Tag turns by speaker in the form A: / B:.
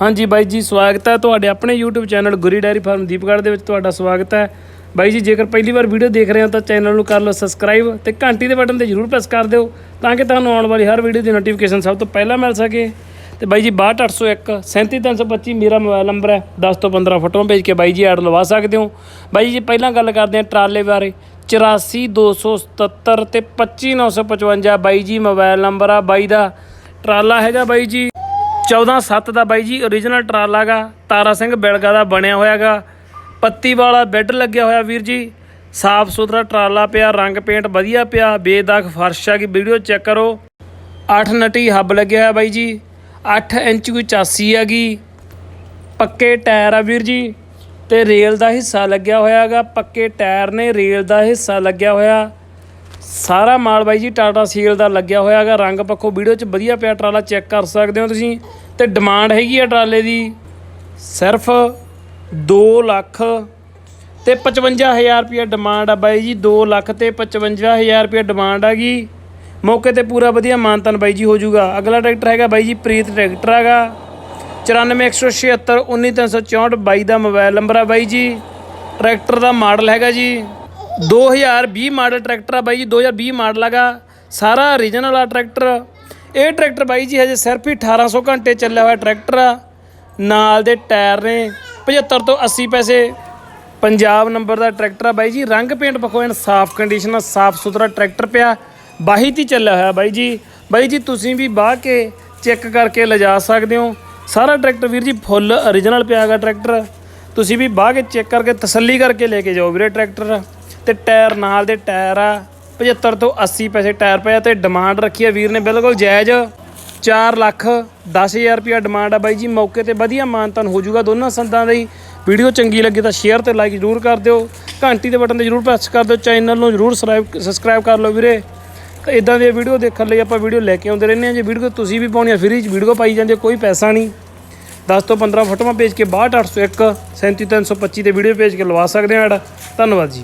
A: ਹਾਂਜੀ ਬਾਈ ਜੀ, ਸਵਾਗਤ ਹੈ ਤੁਹਾਡੇ ਆਪਣੇ YouTube channel Guri dairy farm Deepgarh ਦੇ ਵਿੱਚ ਤੁਹਾਡਾ ਸਵਾਗਤ ਹੈ। ਬਾਈ ਜੀ, ਜੇਕਰ ਪਹਿਲੀ ਵਾਰ ਵੀਡੀਓ ਦੇਖ ਰਹੇ ਹੋ ਤਾਂ ਚੈਨਲ ਨੂੰ ਕਰ ਲਓ ਸਬਸਕ੍ਰਾਈਬ ਤੇ ਘੰਟੀ ਦੇ ਬਟਨ ਤੇ ਜਰੂਰ ਪ੍ਰੈਸ ਕਰ ਦਿਓ ਤਾਂ ਕਿ ਤੁਹਾਨੂੰ ਆਉਣ ਵਾਲੀ ਹਰ ਵੀਡੀਓ ਦੀ ਨੋਟੀਫਿਕੇਸ਼ਨ ਸਭ ਤੋਂ ਪਹਿਲਾਂ ਮਿਲ ਸਕੇ। ਤੇ ਬਾਈ ਜੀ 62801 37325 ਮੇਰਾ ਮੋਬਾਈਲ ਨੰਬਰ ਹੈ 10 ਤੋਂ 15 ਫੋਟੋਆਂ ਭੇਜ ਕੇ ਬਾਈ ਜੀ ਐਡ ਲਵਾ ਸਕਦੇ ਹੋ। ਬਾਈ ਜੀ, ਪਹਿਲਾਂ ਗੱਲ ਕਰਦੇ ਹਾਂ ਟਰਾਲੇ ਬਾਰੇ। 84277 ਤੇ 25955 ਬਾਈ ਜੀ, ਮੋਬਾਈਲ ਨੰਬਰ ਆ ਬਾਈ ਦਾ। ਟਰਾਲਾ ਹੈਗਾ ਬਾਈ ਜੀ। 14 7 ਦਾ ਬਾਈ ਜੀ origignal ਟਰਾਲਾ ਗਾ, ਤਾਰਾ ਸਿੰਘ ਬਿਲਗਾ ਦਾ ਬਣਿਆ ਹੋਇਆਗਾ। ਪੱਤੀ ਵਾਲਾ ਬੈੱਡ ਲੱਗਿਆ ਹੋਇਆ ਵੀਰ ਜੀ। ਸਾਫ਼ ਸੁਥਰਾ ਟਰਾਲਾ ਪਿਆ, ਰੰਗ ਪੇਂਟ ਵਧੀਆ ਪਿਆ, ਬੇਦਾਗ ਫਰਸ਼ ਆ ਕੀ ਵੀਡੀਓ ਚੈੱਕ ਕਰੋ। 8 ਨਟੀ ਹੱਬ ਲੱਗਿਆ ਹੋਇਆ ਬਾਈ ਜੀ 8 ਇੰਚ ਕੋਈ ਚਾਸੀ ਹੈਗੀ ਪੱਕੇ ਟਾਇਰ ਆ ਵੀਰ ਜੀ, ਤੇ ਰੇਲ ਦਾ ਹਿੱਸਾ ਲੱਗਿਆ ਹੋਇਆਗਾ, ਪੱਕੇ ਟਾਇਰ ਨੇ ਰੇਲ ਦਾ ਹਿੱਸਾ ਲੱਗਿਆ ਹੋਇਆ। ਸਾਰਾ ਮਾਲ ਬਾਈ ਜੀ, ਟਾਟਾ ਸੀਲ ਦਾ ਲੱਗਿਆ ਹੋਇਆ ਹੈਗਾ। ਰੰਗ ਪੱਖੋਂ ਵੀਡੀਓ 'ਚ ਵਧੀਆ ਪਿਆ ਟਰਾਲਾ ਚੈੱਕ ਕਰ ਸਕਦੇ ਹੋ ਤੁਸੀਂ। ਤੇ ਡਿਮਾਂਡ ਹੈਗੀ ਆ ਟਰਾਲੇ ਦੀ। ਸਿਰਫ 2 ਲੱਖ ਤੇ 55000 ਰੁਪਏ ਡਿਮਾਂਡ ਆ ਬਾਈ ਜੀ। 2 ਲੱਖ ਤੇ 55000 ਰੁਪਏ ਡਿਮਾਂਡ ਹੈਗੀ ਮੌਕੇ ਤੇ ਪੂਰਾ ਵਧੀਆ ਮਾਨਤਨ ਬਾਈ ਜੀ ਹੋ ਜਾਊਗਾ ਅਗਲਾ ਟਰੈਕਟਰ ਹੈਗਾ ਬਾਈ ਜੀ, ਪ੍ਰੀਤ ਟਰੈਕਟਰ ਹੈਗਾ। 9416 19364 ਬਾਈ ਦਾ ਮੋਬਾਈਲ ਨੰਬਰ ਆ ਬਾਈ ਜੀ। ਟਰੈਕਟਰ ਦਾ ਮਾਡਲ ਹੈਗਾ ਜੀ। 2020 ਮਾਡਲ ਟਰੈਕਟਰ ਆ ਬਾਈ ਜੀ 2020 ਮਾਡਲ ਹੈਗਾ, ਸਾਰਾ ਓਰੀਜਨਲ ਆ ਟਰੈਕਟਰ। ਇਹ ਟਰੈਕਟਰ ਬਾਈ ਜੀ ਹਜੇ ਸਿਰਫ ਹੀ 1800 ਘੰਟੇ ਚੱਲਿਆ ਹੋਇਆ ਟਰੈਕਟਰ ਆ। ਨਾਲ ਦੇ ਟਾਇਰ ਨੇ 75 ਤੋਂ 80 ਪੈਸੇ। ਪੰਜਾਬ ਨੰਬਰ ਦਾ ਟਰੈਕਟਰ ਆ ਬਾਈ ਜੀ, ਰੰਗ ਪੇਂਟ ਪਖੋ ਐਨ ਸਾਫ਼ ਕੰਡੀਸ਼ਨ ਆ, ਸਾਫ਼ ਸੁਥਰਾ ਟਰੈਕਟਰ ਪਿਆ। ਬਾਹੀ ਤੀ ਚੱਲਿਆ ਹੋਇਆ ਬਾਈ ਜੀ। ਬਾਈ ਜੀ, ਤੁਸੀਂ ਵੀ ਬਾਹ ਕੇ ਚੈੱਕ ਕਰਕੇ ਲਿਜਾ ਸਕਦੇ ਹੋ। ਸਾਰਾ ਟਰੈਕਟਰ ਵੀਰ ਜੀ, ਫੁੱਲ ਓਰੀਜਨਲ ਪਿਆ ਹੈਗਾ ਟਰੈਕਟਰ। ਤੁਸੀਂ ਵੀ ਬਾਹ ਕੇ ਚੈੱਕ ਕਰਕੇ ਤਸੱਲੀ ਕਰਕੇ ਲੈ ਕੇ ਜਾਓ ਵੀਰੇ ਟਰੈਕਟਰ। ਤੇ ਟਾਇਰ ਨਾਲ ਦੇ ਟਾਇਰ ਆ 75 ਤੋਂ 80 ਪੈਸੇ ਟਾਇਰ ਪਿਆ ਤੇ ਡਿਮਾਂਡ ਰੱਖੀ ਆ ਵੀਰ ਨੇ ਬਿਲਕੁਲ ਜਾਇਜ਼। 4 ਲੱਖ 10000 ਰੁਪਿਆ ਡਿਮਾਂਡ ਆ ਬਾਈ ਜੀ, ਮੌਕੇ ਤੇ ਵਧੀਆ ਮਾਨਤਨ ਹੋ ਜਾਊਗਾ ਦੋਨਾਂ ਸੰਦਾਂ ਦੀ ਵੀਡੀਓ ਚੰਗੀ ਲੱਗੀ ਤਾਂ ਸ਼ੇਅਰ ਤੇ ਲਾਈਕ ਜ਼ਰੂਰ ਕਰ ਦਿਓ। ਘੰਟੀ ਦੇ ਬਟਨ ਤੇ ਜ਼ਰੂਰ ਪ੍ਰੈਸ ਕਰ ਦਿਓ ਚੈਨਲ ਨੂੰ ਜ਼ਰੂਰ ਸਬਸਕ੍ਰਾਈਬ ਕਰ ਲਓ ਵੀਰੇ। ਤਾਂ ਇਦਾਂ ਦੀਆਂ ਵੀਡੀਓ ਦੇਖਣ ਲਈ ਆਪਾਂ ਵੀਡੀਓ ਲੈ ਕੇ ਆਉਂਦੇ ਰਹਿੰਦੇ ਹਾਂ। ਜੇ ਵੀਡੀਓ ਤੁਸੀਂ ਵੀ ਪਾਉਣੀ ਆ ਫ੍ਰੀ ਚ ਵੀਡੀਓ ਪਾਈ ਜਾਂਦੇ ਕੋਈ ਪੈਸਾ ਨਹੀਂ। 10 ਤੋਂ 15 ਫੋਟੋਆਂ ਭੇਜ ਕੇ 62801 37325 ਤੇ ਵੀਡੀਓ ਭੇਜ ਕੇ ਲਵਾ ਸਕਦੇ ਆ ਐਡ। ਧੰਨਵਾਦ ਜੀ।